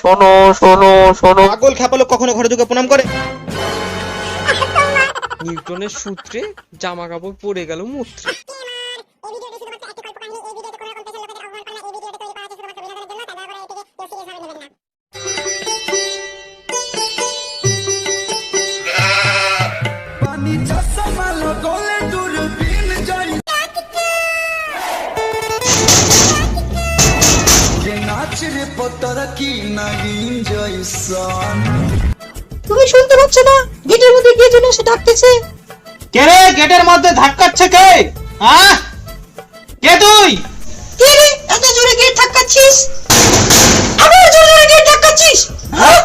শোনো শোনো শোনো। পাগল খ্যাপালো কখনো ঘরে ঢুকে প্রণাম করে? নিউটনের সূত্রে জামা কাপড় পরে গেল মূত্রে। কে রে? গেটের মধ্যে ধাক্কাচ্ছে কে? কে তুই? কে রে? এত জোরে গেট ধাক্কাচ্ছিস? আবার জোরে জোরে গেট ধাক্কাচ্ছিস? হ্যাঁ?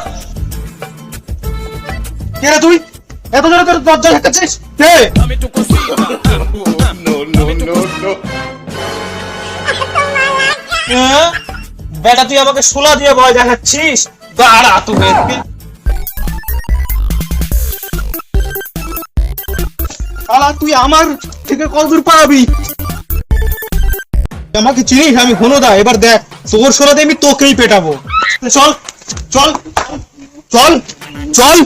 কে রে তুই? এত জোরে তোর দরজা ধাক্কাচ্ছিস? কে? হ্যাঁ? বেটা তুই আমাকে সোলা দিয়ে ভয় দেখাচ্ছিস? দাঁড়া তুই শালা তুই আমার থেকে কত দূর পাবি আমাকে চিনিস? আমি হনুদা। এবার দেখ তোর সোলাতে আমি তোকেই পেটাবো। চল চল চল চল।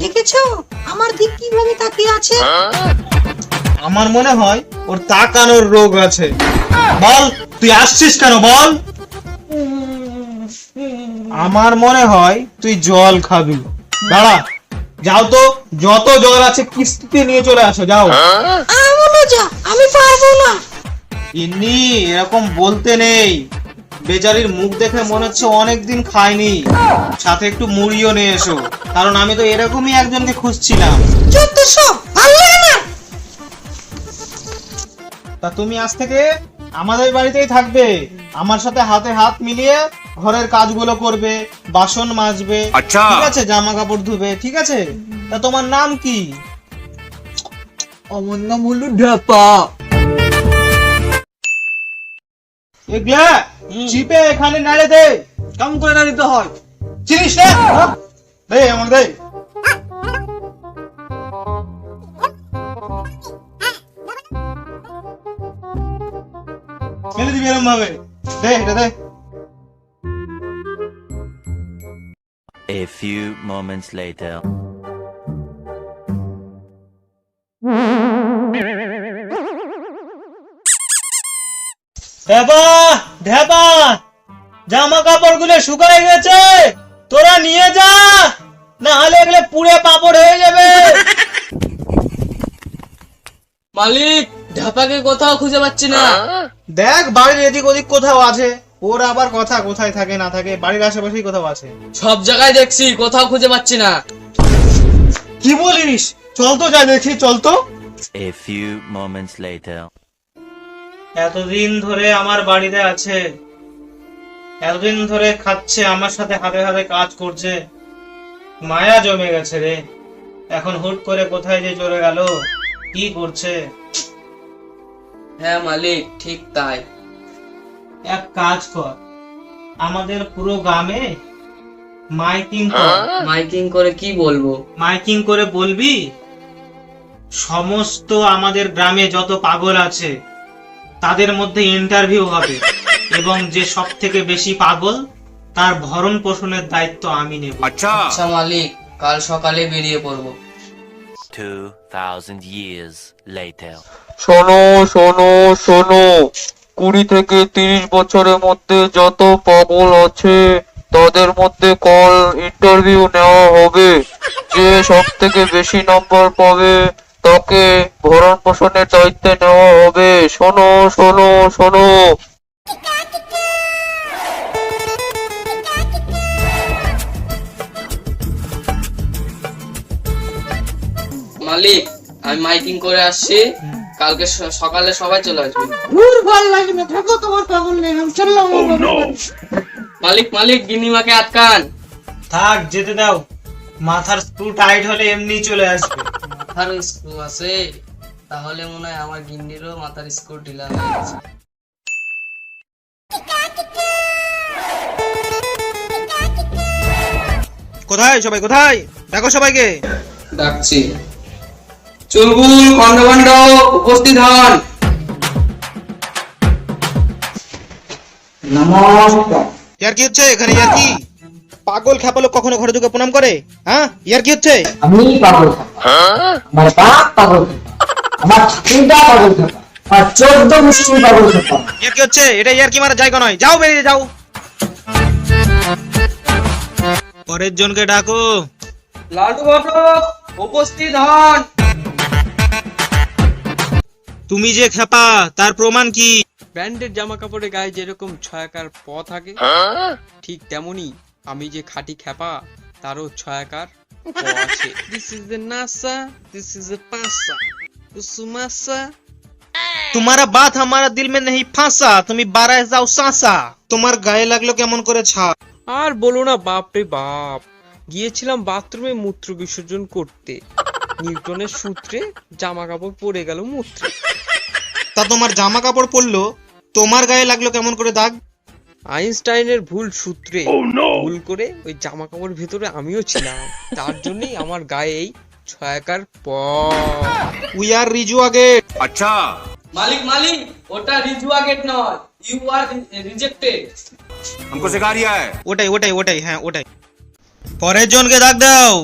দেখেছ? আমার দিক কীভাবে তাকিয়ে আছে? আমার মনে হয় ওর তাকানোর রোগ আছে। বল তুই আসছিস কেন? বল। আমার মনে হয় তুই জল খাবি। দাঁড়া যাও তো যত জল আছে কিস্তিতে নিয়ে চলে আসো যাও। যা আমি পারব না। ইন্নি এরকম বলতে নেই। বেচারির মুখ দেখে মনে হচ্ছে অনেকদিন খায়নি। সাথে একটু মুড়িও নিয়ে এসো। কারণ আমি তো এরকমই একজনকে খুঁজছিলাম। যত সব ভালো লাগে না। তা তুমি আজ থেকে আমাদের বাড়িতেই থাকবে। আমার সাথে হাতে হাত মিলিয়ে ঘরের কাজগুলো করবে বাসন মাজবে আচ্ছা। ঠিক আছে জামা কাপড় ধুবে ঠিক আছে? তা তোমার নাম কি? আমার নাম হলো ঢাপা। এগুলা চিপে এখানে নাড়ে দে। কেমন করে না নিতে হয়। চিনিস না দে আমাকে দে। ফেলে দিবি এরম ভাবে দে এটা দে। A few moments later. ঢেপা ঢেপা জামা কাপড়গুলো শুকায় গেছে। তোরা নিয়ে যা না হলে এগুলো পুড়ে পাপড় হয়ে যাবে। মালিক ঢাপাকে কোথাও খুঁজে পাচ্ছি না। দেখ বাড়ির এদিক ওদিক কোথাও আছে। ওর আবার কথা কোথায় থাকে না থাকে? বাড়ির আশেপাশেই কোথাও আছে? সব জায়গায় দেখছি কোথাও খুঁজে পাচ্ছি না। কি বলিস? চল তো যা দেখি চল তো। A few moments later. এতদিন ধরে আমার বাড়িতে আছে। এতদিন ধরে খাচ্ছে আমার সাথে হাতে হাতে কাজ করছে। মায়া জমে গেছে রে। এখন হুট করে কোথায় যে চলে গেল কি করছে? হ্যাঁ মালিক ঠিক তাই। এক কাজ কর। আমাদের পুরো গ্রামে মাইকিং কর। মাইকিং করে কি বলব? মাইকিং করে বলবি? সমস্ত আমাদের গ্রামে যত পাগল আছে তাদের মধ্যে ইন্টারভিউ হবে। এবং যে সব থেকে বেশি পাগল তার ভরণ পোষণের দায়িত্ব আমি নেব। আচ্ছা। মালিক কাল সকালে বেরিয়ে পড়ব। 2,000 years later. শোনো শোনো শোনো। কুড়ি থেকে তিরিশ বছরের মধ্যে যত পাগল আছে তাদের মধ্যে কল ইন্টারভিউ নেওয়া হবে। যে সব থেকে বেশি নম্বর পাবে তাকে ভরণ পোষণের দায়িত্বে নেওয়া হবে। শোনো শোনো শোনো। মালিক আমি মাইকিং করে আসছি। কালকে সকালে সবাই চলে আসবে। দূর ভালো লাগে না। থাকো তোমার পাগল নেই আমি চললাম আমার বাবার মালিক মালিক গিনিমাকে আটকান। থাক যেতে দাও। মাথার স্ক্রু টাইট হলে এমনি চলে আসবে। মাথার স্ক্রু আছে। তাহলে মনে হয় আমার গিন্নিরও মাথার স্ক্রু ঢিলা হয়ে গেছে। কোথায় সবাই? কোথায়? দেখো সবাইকে। ডাকছি। চুলবুল খন্ড উপস্থিত হন। নমস্কার। ইয়ার কি হচ্ছে? এখানে ইয়ার কি? পাগল খ্যাপালো কখনো ঘরে ঢুকে প্রণাম করে? হ্যাঁ? ইয়ার কি হচ্ছে? আমি পাগল থাকা আমার বাপ পাগল আমার ঠাকুরদা পাগল আর চোদ্দ মুসলিম পাগল ইয়ার কি হচ্ছে? এটা ইয়ার কি মারা জায়গা নয়? যাও বেরিয়ে যাও। পরের জনকে ডাকো। লালটু ঘটক উপস্থিত হন। তুমি যে খেপা তার প্রমাণ কি? ব্যান্ডের জামা কাপড়ে গায়ে যেরকম ছয়াকার প থাকে হ্যাঁ? ঠিক তেমনি আমি যে খাঁটি খেপা তারও ছয়াকার তোমারা বাত আমার দিল মে নেই ফাঁসা তুমি বারায় যাও সাঁসা। তোমার গায়ে লাগল কেমন করে ছা আর বলো না বাপ রে বাপ। গিয়েছিলাম বাথরুমে মূত্র বিসর্জন করতে। নিউটনের সূত্রে জামা কাপড় পরে গেল মূত্রে। তা তোমার জামা কাপড় পরলো? তোমার গায়ে লাগল কেমন করে দাগ? আইনস্টাইনের ভুল সূত্রে ভুল করে ওই জামা কাপড়ের ভেতরে আমিও ছিলাম। তার জন্যই আমার গায়ে এই ছয়াকার প উই আর রিজু আগে মালিক মালিক ওটা রিজুয়া গেট নয়। ইউ আর রিজেক্টেড ওটাই ওটাই ওটাই হ্যাঁ ওটাই। পরের জনকে দাগ দাও।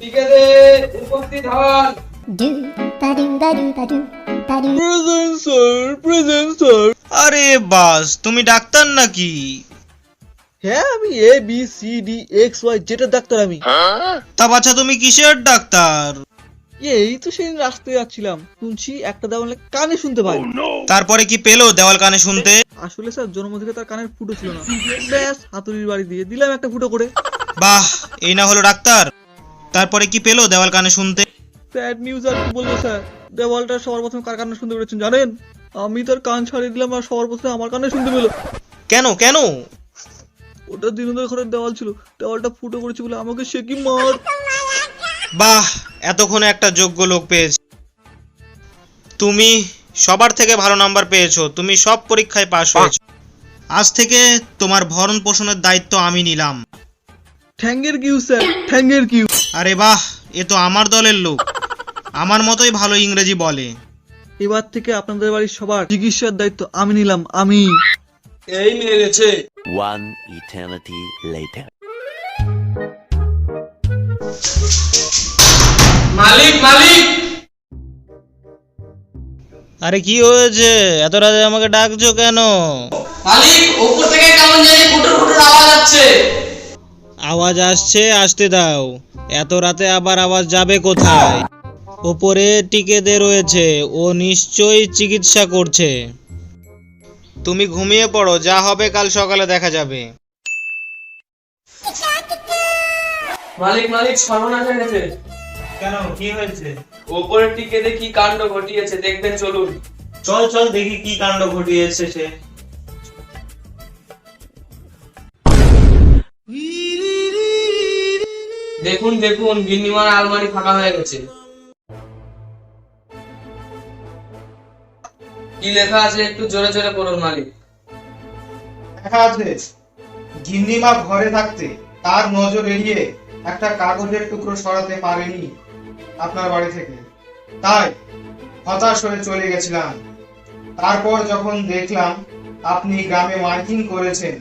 ঠিক আছে উপস্থিত হন। Do present sir present sir আরে বাস তুমি ডাক্তার নাকি? হ্যাঁ আমি A B C D X Y যেটা ডাক্তার আমি। তা বাচ্চা তুমি কিসের ডাক্তার? এই তো সেদিন রাস্তায় যাচ্ছিলাম শুনছি একটা দেওয়ালে কানে শুনতে পাই। তারপরে কি পেল দেওয়াল কানে শুনতে? আসলে স্যার জন্ম থেকে তার কানের ফুটো ছিল না। ব্যাস হাতুড়ির বাড়ি দিয়ে দিলাম একটা ফুটো করে। বাহ এই না হলো ডাক্তার। তারপরে কি পেল দেওয়াল কানে শুনতে? স্যাড নিউজ আর কি বলব স্যার? দেওয়ালটা সবার প্রথমে কার কানে শুনতে পেরেছেন জানেন? আমি তার কান ছাড়িয়ে দিলাম আর সবার প্রথমে আমার কানে শুনতে পেল। কেন? কেন? ওটা দিনদের ঘরের দেওয়াল ছিল। দেওয়ালটা ফুটো করেছে বলে আমাকে সে কি মার? বাহ এতক্ষণে একটা যোগ্য লোক পেয়েছি। তুমি সবার থেকে ভালো নাম্বার পেয়েছ। তুমি সব পরীক্ষায় পাশ হয়েছো। আজ থেকে তোমার ভরণ পোষণের দায়িত্ব আমি নিলাম। Thank you sir. Thank you. আরে বাহ এ তো আমার দলের লোক। আমার মতোই ভালো ইংরেজি বলে। এবার থেকে আপনাদের বাড়ির সবার চিকিৎসার দায়িত্ব আমি নিলাম আমি। এই মেরেছে One eternity later. মালিক মালিক! আরে কি হয়েছে? এত রাতে আমাকে ডাকছো কেন? মালিক উপর থেকে কেমন জানি ফুটুর ফুটুর আওয়াজ আসছে। আওয়াজ আসছে আসতে দাও। এত রাতে আবার আওয়াজ যাবে কোথায়? ওপরে টিকেতে রয়েছে ও নিশ্চয়ই চিকিৎসা করছে। তুমি ঘুমিয়ে পড়ো যা হবে কাল সকালে দেখা যাবে। মালিক মালিক সর্বনাশ হয়ে গেছে। কেন কি হয়েছে? ওপরের টিকে কি কাণ্ড ঘটিয়েছে দেখবেন চলুন। চল চল দেখি কি কাণ্ড ঘটিয়েছে সে। দেখুন দেখুন, গিন্নিমার আলমারি ফাঁকা হয়ে গেছে। কি লেখা আছে? একটু জোরে জোরে পড়ুন, মালিক। দেখা আছে, গিন্নিমা ঘরে থাকতে তার নজর এড়িয়ে একটা কাগজের টুকরো সরাতে পারেনি আপনার বাড়ি থেকে। তাই হতাশ হয়ে চলে গেছিলাম। তারপর যখন দেখলাম আপনি গ্রামে মাইকিং করেছেন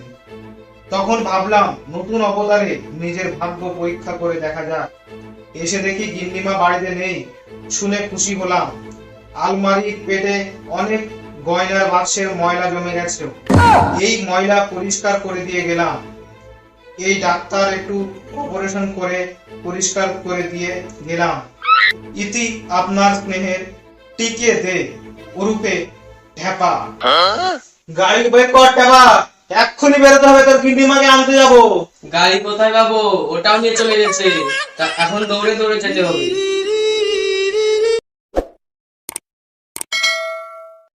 তখন ভাবলাম নতুন অবতারে নিজের ভাগ্য পরীক্ষা করে দেখা যাক। এসে দেখি গিন্নিমা বাড়িতে নেই শুনে খুশি হলাম। আলমারির পেটে অনেক গয়নার বাক্সের ময়লা জমে গেছে। এই ময়লা পরিষ্কার করে দিয়ে গেলাম। এই ডাক্তার একটু অপারেশন করে পরিষ্কার করে দিয়ে গেলাম। ইতি আপনার স্নেহের টিকে দে ওরূপে ঢেপা গাড়ি বের কর ঢেপা এক্ষুনি বেরোতে হবে, তোর গিন্ডিমাকে আনতে যাব। গাড়ি কোথায় পাবো? ওটাও নিয়ে চলে গেছে। এখন দৌড়ে দৌড়ে যেতে হবে।